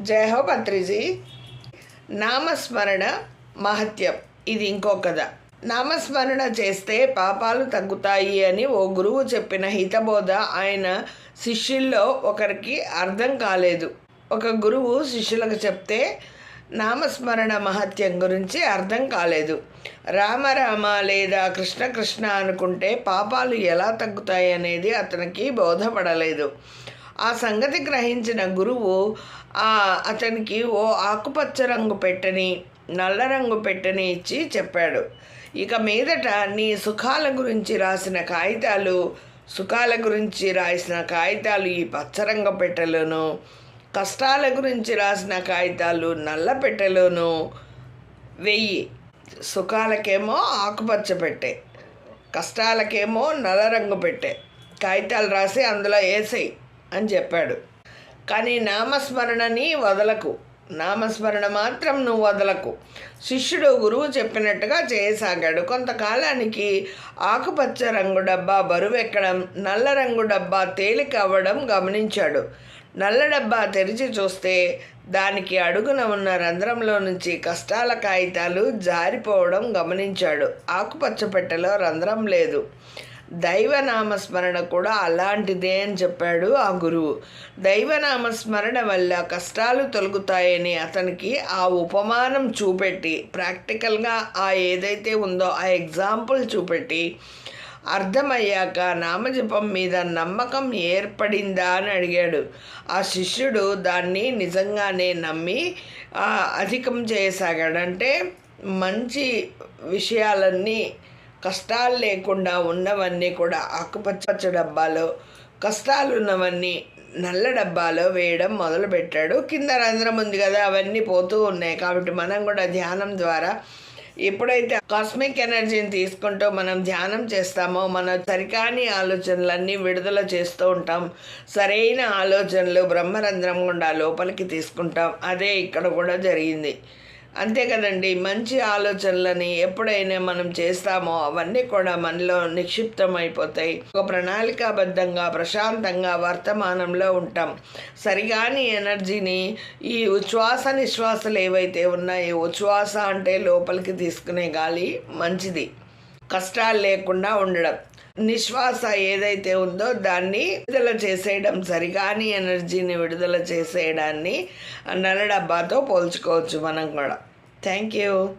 జయ హో పత్రిజీ నామస్మరణ మహత్యం. ఇది ఇంకో కథ. నామస్మరణ చేస్తే పాపాలు తగ్గుతాయి అని ఓ గురువు చెప్పిన హితబోధ ఆయన శిష్యుల్లో ఒకరికి అర్థం కాలేదు. ఒక గురువు శిష్యులకు చెప్తే నామస్మరణ మహత్యం గురించి అర్థం కాలేదు. రామరామ లేదా కృష్ణ కృష్ణ అనుకుంటే పాపాలు ఎలా తగ్గుతాయి అనేది అతనికి బోధపడలేదు. ఆ సంగతి గ్రహించిన గురువు అతనికి ఓ ఆకుపచ్చ రంగు పెట్టని నల్ల రంగు పెట్టని ఇచ్చి చెప్పాడు. ఇక మీదట నీ సుఖాల గురించి రాసిన కాగితాలు సుఖాల గురించి రాసిన కాగితాలు ఈ పచ్చరంగ పెట్టెలోను కష్టాల గురించి రాసిన కాగితాలు నల్ల పెట్టెలోను వెయ్యి సుఖాలకేమో ఆకుపచ్చ పెట్టే కష్టాలకేమో నల్ల రంగు పెట్టే. కాగితాలు రాసి అందులో వేసేయి అని చెప్పాడు. కానీ నామస్మరణని వదలకు. నామస్మరణ మాత్రం నువ్వు వదలకు. శిష్యుడు గురువు చెప్పినట్టుగా చేయసాగాడు. కొంతకాలానికి ఆకుపచ్చ రంగు డబ్బా బరువెక్కడం నల్ల రంగు డబ్బా తేలిక అవ్వడం గమనించాడు. నల్ల డబ్బా తెరిచి చూస్తే దానికి అడుగున ఉన్న రంధ్రంలో నుంచి కష్టాల కాగితాలు జారిపోవడం గమనించాడు. ఆకుపచ్చ పెట్టెలో రంధ్రం లేదు. దైవనామస్మరణ కూడా అలాంటిదే అని చెప్పాడు ఆ గురువు. దైవనామస్మరణ వల్ల కష్టాలు తొలగుతాయని అతనికి ఆ ఉపమానం చూపెట్టి ప్రాక్టికల్గా ఆ ఏదైతే ఉందో ఆ ఎగ్జాంపుల్ చూపెట్టి అర్థమయ్యాక నామజపం మీద నమ్మకం ఏర్పడిందా అని అడిగాడు. ఆ శిష్యుడు దాన్ని నిజంగానే నమ్మి అధికం చేయసాగాడు. అంటే మంచి విషయాలన్నీ కష్టాలు లేకుండా ఉన్నవన్నీ కూడా ఆకుపచ్చ డబ్బాలో కష్టాలు ఉన్నవన్నీ నల్ల డబ్బాలో వేయడం మొదలుపెట్టాడు. కింద రంధ్రం ఉంది కదా అవన్నీ పోతూ ఉన్నాయి. కాబట్టి మనం కూడా ధ్యానం ద్వారా ఎప్పుడైతే కాస్మిక్ ఎనర్జీని తీసుకుంటూ మనం ధ్యానం చేస్తామో మన సరికాని ఆలోచనలన్నీ విడుదల చేస్తూ ఉంటాం. సరైన ఆలోచనలు బ్రహ్మరంధ్రం గుండా లోపలికి తీసుకుంటాం. అదే ఇక్కడ కూడా జరిగింది. అంతే కదండి మంచి ఆలోచనలని ఎప్పుడైనా మనం చేస్తామో అవన్నీ కూడా మనలో నిక్షిప్తమైపోతాయి. ఒక ప్రణాళికాబద్ధంగా ప్రశాంతంగా వర్తమానంలో ఉంటాం. సరిగాని ఎనర్జీని ఈ ఉచ్ఛ్వాస నిశ్వాసలు ఏవైతే ఉన్నాయో ఉచ్ఛ్వాస అంటే లోపలికి తీసుకునే గాలి మంచిది. కష్టాలు లేకుండా ఉండడం. నిశ్వాస ఏదైతే ఉందో దాన్ని విడుదల చేసేయడం సరిగాని ఎనర్జీని విడుదల చేసేయడాన్ని నల్ల డబ్బాతో పోల్చుకోవచ్చు మనం కూడా. Thank you.